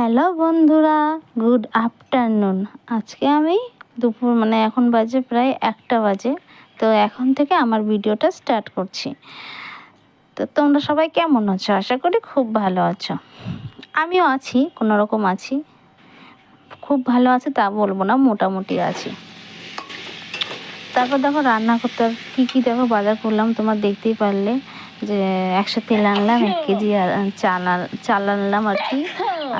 Hello বন্ধুরা, good afternoon. আজকে আমি দুপুর মানে এখন বাজে প্রায় একটা বাজে, তো এখন থেকে আমার ভিডিওটা স্টার্ট করছি। তো তোমরা সবাই কেমন আছো? আশা করি খুব ভালো আছো। আমিও আছি কোনো রকম আছি। খুব ভালো আছে তা বলব না, মোটামুটি আছি। তারপর দেখো রান্না করতে কী কী দেখো বাজার করলাম, তোমার দেখতেই পারলে যে একশো তেল আনলাম, এক কেজি চাল চাল আনলাম আর কি।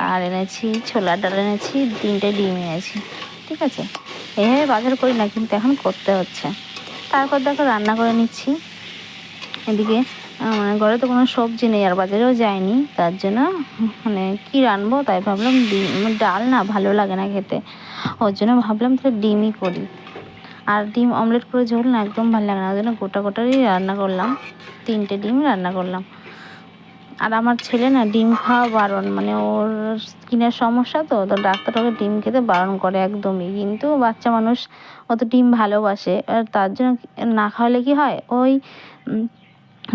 আর এনেছি ছোলার ডাল এনেছি, তিনটে ডিম এনেছি, ঠিক আছে? এইভাবে বাজার করি না, কিন্তু এখন করতে হচ্ছে। তারপর দেখো রান্না করে নিচ্ছি। এদিকে মানে ঘরে তো কোনো সবজি নেই, আর বাজারেও যায়নি, তার জন্য মানে কি রানবো, তাই ভাবলাম ডিম, ডাল না, ভালো লাগে না খেতে। ওর জন্য ভাবলাম তাহলে ডিমই করি। আর ডিম অমলেট করে ঝোল না, একদম ভালো লাগে না ওই জন্য গোটা গোটারই রান্না করলাম। তিনটে ডিম রান্না করলাম। আর আমার ছেলে না ডিম খাওয়া বারণ মানে ওর স্কিনের সমস্যা তো তো ডাক্তার ওকে ডিম খেতে বারণ করে একদমই। কিন্তু বাচ্চা মানুষ অত ডিম ভালোবাসে, আর তার জন্য না খাওয়ালে কি হয়? ওই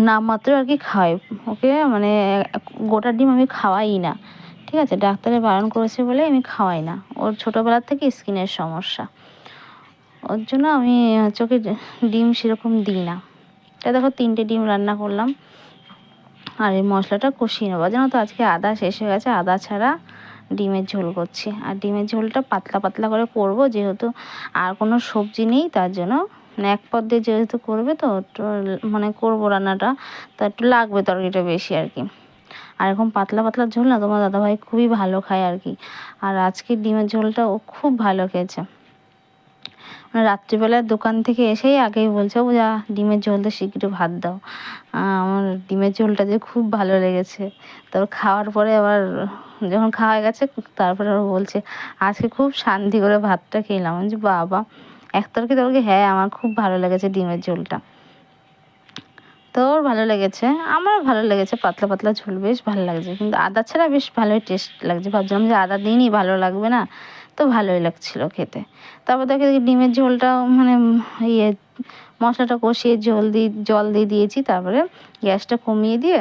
নামমাত্র আর কি খাওয়াই ওকে মানে গোটা ডিম আমি খাওয়াই না। ঠিক আছে, ডাক্তারে বারণ করেছে বলে আমি খাওয়াই না। ওর ছোটোবেলার থেকে স্কিনের সমস্যা। ওর জন্য আমি ওকে ডিম সেরকম দিই না। তা দেখো তিনটে ডিম রান্না করলাম। আর এই মশলাটা কষিয়ে নেব। জানো তো আজকে আদা শেষ হয়ে গেছে, আদা ছাড়া ডিমের ঝোল করছি। আর ডিমের ঝোলটা পাতলা পাতলা করে করব, যেহেতু আর কোনো সবজি নেই, তার জন্য মানে এক পদ দিয়ে যেহেতু করবে তো মানে করব রান্নাটা, তা একটু লাগবে তরকারিটা বেশি আর কি। আর এখন পাতলা পাতলা ঝোল না, তোমার দাদাভাই খুবই ভালো খায় আর কি। আর আজকে ডিমের ঝোলটা ও খুব ভালো খেয়েছে। মানে রাত্রিবেলার দোকান থেকে এসেই আগেই বলছে ও যা ডিমের ঝোল তো শিগগিরি ভাত দাও। আমার ডিমের ঝোলটা যে খুব ভালো লেগেছে। তারপর খাওয়ার পরে আবার যখন খাওয়া গেছে তারপরে আবার বলছে আজকে খুব শান্তি করে ভাতটা খেলাম। বলছি, বাবা এক তরকি তরকি হ্যাঁ আমার খুব ভালো লেগেছে ডিমের ঝোলটা। তোর ভালো লেগেছে আমারও ভালো লেগেছে পাতলা পাতলা ঝোল বেশ ভালো লাগছে কিন্তু আদা ছাড়া বেশ ভালোই টেস্ট লাগছে। ভাবছিলাম যে আদা দিইনি ভালো লাগবে না। তো ভালোই লাগছিল খেতে। তারপর দেখে ডিমের ঝোলটা মানে ইয়ে মশলাটা কষিয়ে জল দিয়ে জল দিয়ে দিয়েছি তারপরে গ্যাসটা কমিয়ে দিয়ে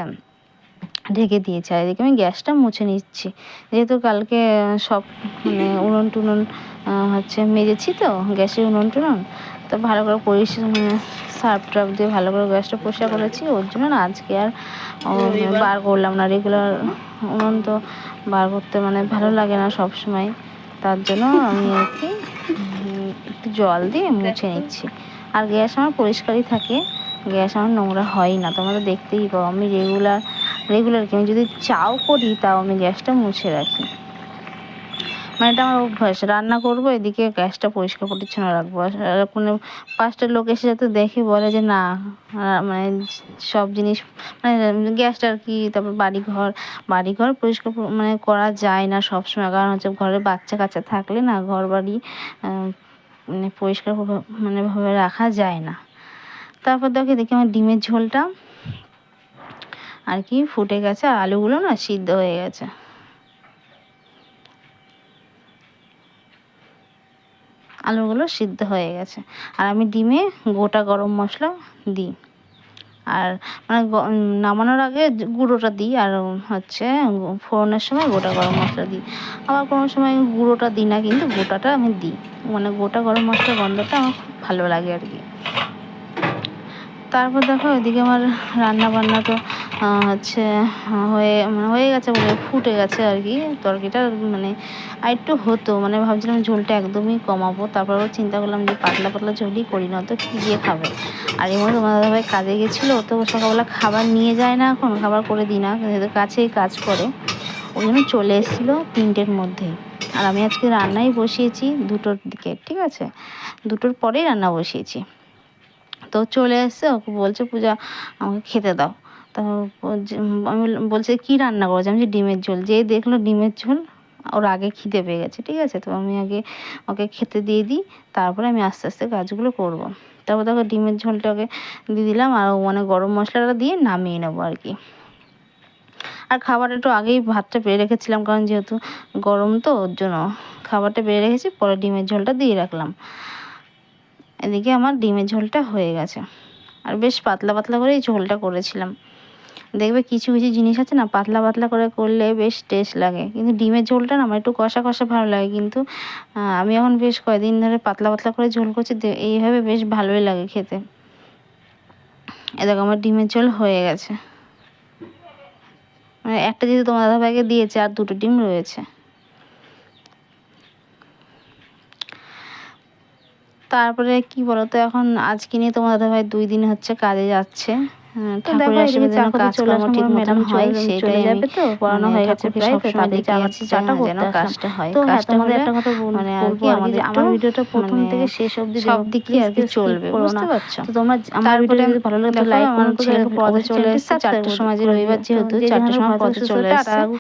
ঢেকে দিয়েছি। আর এদিকে আমি গ্যাসটা মুছে নিচ্ছি। যেহেতু কালকে সব মানে উনুন টুনুন হচ্ছে মেজেছি তো গ্যাসে উনুন টুনুন তো ভালো করে পরিষ্কার মানে সার্ফ টার্ফ দিয়ে ভালো করে গ্যাসটা পরিষ্কার করেছি। ওর জন্য না আজকে আর বার করলাম না। রেগুলার উনুন তো বার করতে মানে ভালো লাগে না সব সময় তার জন্য আমি ওকে একটু জল দিয়ে মুছে নিচ্ছি। আর গ্যাস আমার পরিষ্কারই থাকে। গ্যাস আমার নোংরা হয় না তোমরা তো দেখতেই পাও। আমি রেগুলার রেগুলার কি আমি যদি চাও করি তাও আমি গ্যাসটা মুছে রাখি। মানে এটা আমার অভ্যাস। রান্না করব, এদিকে গ্যাসটা পরিষ্কার পরিচ্ছন্ন রাখব। আর কোনো পাঁচটা লোক এসে যাতে দেখে বলে যে, না মানে সব জিনিস মানে গ্যাসটা আর কি, তারপর বাড়ি ঘর বাড়ি ঘর পরিষ্কার মানে করা যায় না সব সময় কারণ হচ্ছে ঘরে বাচ্চা কাচ্চা থাকলে না ঘর বাড়ি মানে পরিষ্কার মানে ভাবে রাখা যায় না। তারপর দেখো দেখি আমার ডিমের ঝোলটা, আর কি ফুটে গেছে। আলুগুলো না সিদ্ধ হয়ে গেছে। আলুগুলো সিদ্ধ হয়ে গেছে। আর আমি ডিমে গোটা গরম মশলা দিই। আর মানে নামানোর আগে গুঁড়োটা দিই আর হচ্ছে ফোড়নের সময় গোটা গরম মশলা দিই। আবার কোনো সময় গুঁড়োটা দিই না, কিন্তু গোটাটা আমি দিই। মানে গোটা গরম মশলার গন্ধটা আমার খুব ভালো লাগে আর কি। তারপর দেখো ওইদিকে আমার রান্না বান্না তো হচ্ছে হয়ে মানে হয়ে গেছে বলে, ফুটে গেছে আর কি। তরকারিটা মানে আর একটু হতো মানে ভাবছিলাম ঝোলটা একদমই কমাবো। তারপর চিন্তা করলাম যে পাতলা পাতলা ঝোলই করি না তো কী দিয়ে খাবে। আর এমন তোমার দাদাভাই কাজে গেছিল, তো সকালবেলা খাবার নিয়ে যায় না এখন খাবার করে দিই না, যেহেতু কাছেই কাজ করে। ওই জন্য চলে এসেছিল তিনটের মধ্যেই আর আমি আজকে রান্নাই বসিয়েছি দুটোর দিকে, ঠিক আছে? দুটোর পরেই রান্না বসিয়েছি। তো চলে এসছে, ওকে বলছে, পূজা, আমাকে খেতে দাও। তো আমি বলছে, কী রান্না করেছে? আমি ডিমের ঝোল। যেই দেখল ডিমের ঝোল, ওর আগে খিদে পেয়ে গেছে, ঠিক আছে? তো আমি আগে ওকে খেতে দিয়ে দিই, তারপরে আমি আস্তে আস্তে কাজগুলো করব। তারপর দেখো ডিমের ঝোলটা ওকে দিয়ে দিলাম, আর মানে গরম মশলাটা দিয়ে নামিয়ে নেব আর কি। আর খাবার একটু আগেই ভাতটা বেড়ে রেখেছিলাম, কারণ যেহেতু গরম তো, ওর জন্য খাবারটা বেড়ে রেখেছি, পরে ডিমের ঝোলটা দিয়ে রাখলাম। এদিকে আমার ডিমের ঝোলটা হয়ে গেছে। আর বেশ পাতলা পাতলা করেই ঝোলটা করেছিলাম। দেখবে কিছু কিছু জিনিস আছে না, পাতলা পাতলা করে করলে বেশ টেস্ট লাগে। কিন্তু ডিমের ঝোলটা না আমার একটু কষা কষা ভালো লাগে। কিন্তু আমি এখন বেশ কয়েকদিন ধরে পাতলা পাতলা করে ঝোল করছি এইভাবে বেশ ভালোই লাগে খেতে। এ দেখো আমার ডিমের ঝোল হয়ে গেছে। মানে একটা যেহেতু তোমার দাদাভাইকে দিয়েছে, আর দুটো ডিম রয়েছে। তারপরে কি বলতো, এখন আজকে নিয়ে তোমার দাদাভাই দুই দিন হচ্ছে কাজে যাচ্ছে। ঠাকুরের আশীর্বাদে যেন কাজকর্ম চলে ঠিক আমার মতন হয় সেটাই আমি পড়ানো মানে হয়ে গেছে প্রায়, তো তাদের যাচ্ছি চাটা যেন কাজটা হয় তো হ্যাঁ, তোমাদের একটা কথা মানে আর কি আমাদের আমার ভিডিওটা প্রথম মানে থেকে শেষ অবধি সব দিকে আর কি চলবে বুঝতে পারছ? তো তোমরা আমার ভিডিও যদি ভালো লাগে লাইক আমার কমেন্ট করে ছেলের পদ অবশ্যই চলে আসছে চারটার সময় যে রবিবার যেহেতু চারটের সময় ভালো চলে। এসেছে।